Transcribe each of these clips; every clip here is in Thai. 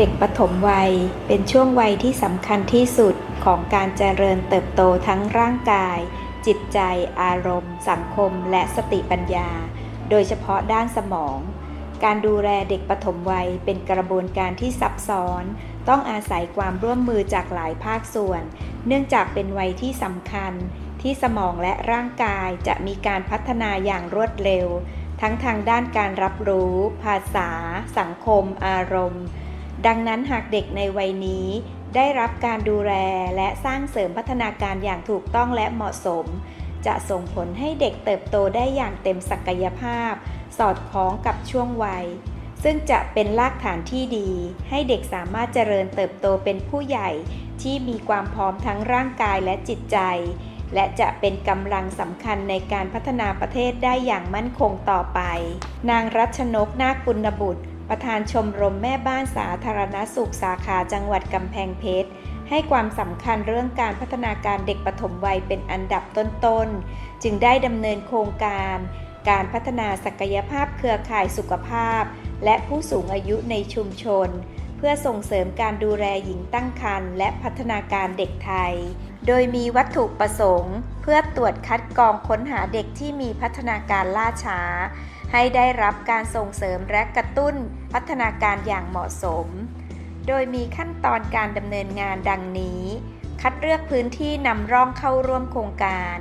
เด็กปฐมวัยเป็นช่วงวัยที่สำคัญที่สุดของการเจริญเติบโตทั้งร่างกาย จิตใจ อารมณ์ สังคม และสติปัญญา โดยเฉพาะด้านสมอง การดูแลเด็กปฐมวัยเป็นกระบวนการที่ซับซ้อน ต้องอาศัยความร่วมมือจากหลายภาคส่วน เนื่องจากเป็นวัยที่สำคัญ ที่สมองและร่างกายจะมีการพัฒนาอย่างรวดเร็ว ทั้งทางด้านการรับรู้ ภาษา สังคม อารมณ์ ดังนั้นหากเด็กในวัยนี้ ได้รับการดูแลและสร้างเสริมพัฒนาการอย่างถูกต้องและเหมาะสม จะส่งผลให้เด็กเติบโตได้อย่างเต็มศักยภาพ สอดคล้องกับช่วงวัย ซึ่งจะเป็นรากฐานที่ดี ให้เด็กสามารถเจริญเติบโตเป็นผู้ใหญ่ที่มีความพร้อมทั้งร่างกายและจิตใจ และจะเป็นกำลังสำคัญในการพัฒนาประเทศได้อย่างมั่นคงต่อไป นางรัชนกนาคปุณบุตร ประธานชมรมแม่บ้านสาธารณสุขสาขาจังหวัดกำแพงเพชร ให้ความสำคัญเรื่องการพัฒนาการเด็กปฐมวัยเป็นอันดับต้นๆ จึงได้ดำเนินโครงการ การพัฒนาศักยภาพเครือข่ายสุขภาพ และผู้สูงอายุในชุมชน เพื่อส่งเสริมการดูแลหญิงตั้งครรภ์และพัฒนาการเด็กไทย โดยมีวัตถุประสงค์ เพื่อตรวจคัดกรองค้นหาเด็กที่มีพัฒนาการล่าช้า ให้ได้รับการส่งเสริมและกระตุ้นพัฒนาการอย่างเหมาะสม โดยมีขั้นตอนการดำเนินงานดังนี้ คัดเลือกพื้นที่นำร่องเข้าร่วมโครงการ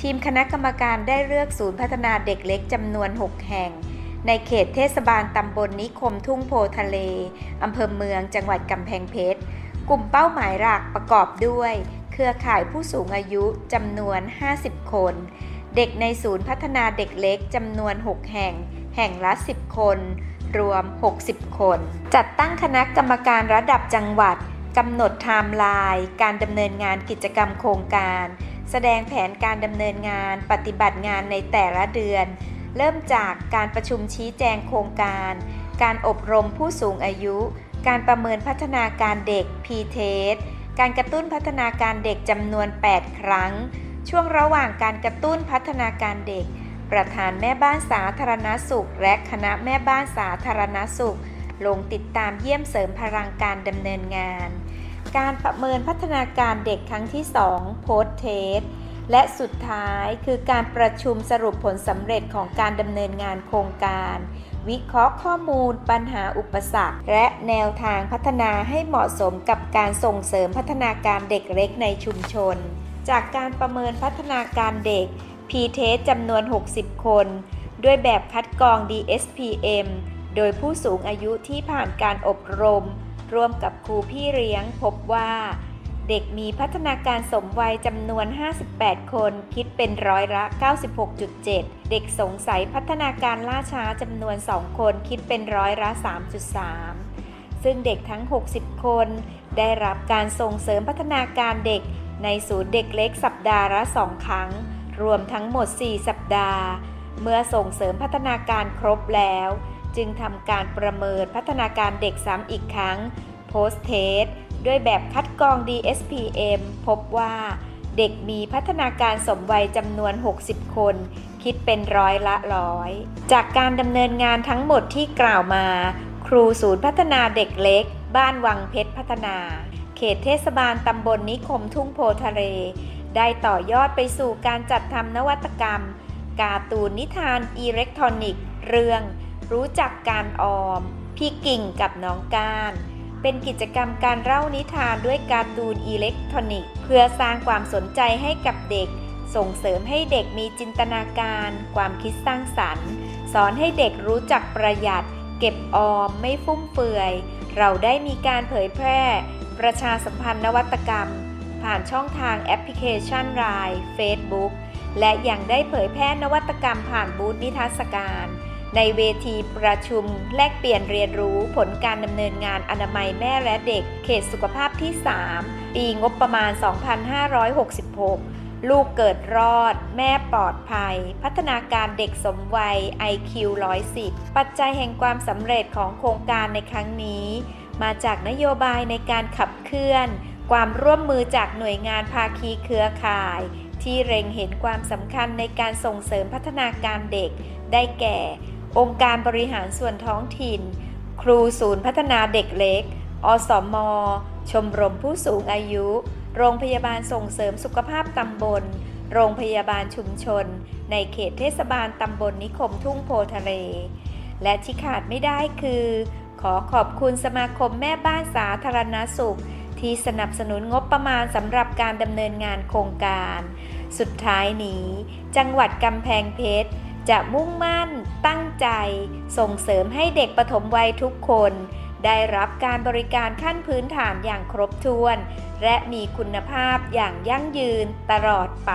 ทีมคณะกรรมการได้เลือกศูนย์พัฒนาเด็กเล็กจำนวน 6 แห่ง ในเขตเทศบาลตำบลนิคมทุ่งโพทะเลอำเภอเมืองจังหวัดกำแพงเพชร กลุ่มเป้าหมายหลักประกอบด้วย เครือข่ายผู้สูงอายุจำนวน 50 คน เด็กในศูนย์พัฒนาเด็กเล็กจำนวน 6 แห่ง แห่งละ 10 คน รวม 60 คน จัดตั้งคณะกรรมการระดับจังหวัดกำหนดไทม์ไลน์การดำเนินงานกิจกรรมโครงการ แสดงแผนการดำเนินงานปฏิบัติงานในแต่ละเดือน เริ่มจากการประชุมชี้แจงโครงการ การอบรมผู้สูงอายุ การประเมินพัฒนาการเด็ก p t e s การกระตุ้นพัฒนาการเด็กจำนวน 8 ครั้ง ช่วงระหว่างการกระตุ้นพัฒนาการเด็ก ประธานแม่บ้านสาธารณสุข และคณะแม่บ้านสาธารณสุข ลงติดตามเยี่ยมเสริมพลังการดำเนินงาน การประเมินพัฒนาการเด็กครั้งที่ 2 โพสเทสและสุดท้ายคือการประชุมสรุปผลสำเร็จของการดำเนินงานโครงการ วิเคราะห์ข้อมูล ปัญหาอุปสรรค และแนวทางพัฒนาให้เหมาะสมกับการส่งเสริมพัฒนาการเด็กเล็กในชุมชน จากการประเมินพัฒนาการเด็ก p t e s จำนวน 60 คน ด้วยแบบคัดกรอง DSPM โดยผู้สูงอายุที่ผ่านการอบรม ร่วมกับครูพี่เลี้ยงพบว่า เด็กมีพัฒนาการสมวัยจำนวน 58 คน คิดเป็นร้อยละ 96.7 เด็กสงสัยพัฒนาการล่าช้าจำนวน 2 คน คิดเป็นร้อยละ 3.3 ซึ่งเด็กทั้ง 60 คน ได้รับการส่งเสริมพัฒนาการเด็ก ในศูนย์เด็กเล็กสัปดาห์ละ2ครั้ง รวมทั้งหมด 4 สัปดาห์ เมื่อส่งเสริมพัฒนาการครบแล้ว จึงทำการประเมินพัฒนาการเด็กซ้ำอีกครั้ง post test ด้วยแบบคัดกรอง DSPM พบว่าเด็กมีพัฒนาการสมวัยจำนวน 60 คน คิดเป็นร้อยละร้อย จากการดำเนินงานทั้งหมดที่กล่าวมา ครูศูนย์พัฒนาเด็กเล็ก บ้านวังเพชรพัฒนา ตเทศบาลตำบลนิคมทุ่งโพทะเล ได้ต่อยอดไปสู่การจัดทำนวัตกรรม การ์ตูนนิทานอิเล็กทรอนิกส์ เรื่อง รู้จักการออม พี่กิ่งกับน้องการ เป็นกิจกรรมการเล่านิทานด้วยการ์ตูนอิเล็กทรอนิกส์ เพื่อสร้างความสนใจให้กับเด็ก ส่งเสริมให้เด็กมีจินตนาการ ความคิดสร้างสรรค์ สอนให้เด็กรู้จักประหยัด เก็บออมไม่ฟุ่มเฟือยเราได้มีการเผยแพร่ ประชาสัมพันธ์นวัตกรรม ผ่านช่องทางแอปพลิเคชัน Line Facebook และยังได้เผยแพร่นวัตกรรมผ่านบูธนิทรรศการ ในเวทีประชุม แลกเปลี่ยนเรียนรู้ผลการดำเนินงานอนามัยแม่และเด็ก เขตสุขภาพที่ 3 ปีงบประมาณ 2566 ลูกเกิดรอด แม่ปลอดภัย พัฒนาการเด็กสมวัย IQ 110 ปัจจัยแห่งความสำเร็จของโครงการในครั้งนี้ มาจากนโยบายในการขับเคลื่อน ความร่วมมือจากหน่วยงานภาคีเครือข่าย ที่เร็งเห็นความสำคัญในการส่งเสริมพัฒนาการเด็ก ได้แก่ องค์การบริหารส่วนท้องถิ่น ครูศูนย์พัฒนาเด็กเล็กออสมชมรมผู้สูงอายุ โรงพยาบาลส่งเสริมสุขภาพตำบล โรงพยาบาลชุมชน ในเขตเทศบาลตำบลนิคมทุ่งโพทะเล และที่ขาดไม่ได้คือ ขอขอบคุณสมาคมแม่บ้านสาธารณสุข ที่สนับสนุนงบประมาณสำหรับการดำเนินงานโครงการ สุดท้ายนี้ จังหวัดกำแพงเพชรจะมุ่งมั่น ตั้งใจ ส่งเสริมให้เด็กปฐมวัยทุกคน ได้รับการบริการขั้นพื้นฐานอย่างครบถ้วน และมีคุณภาพอย่างยั่งยืนตลอดไป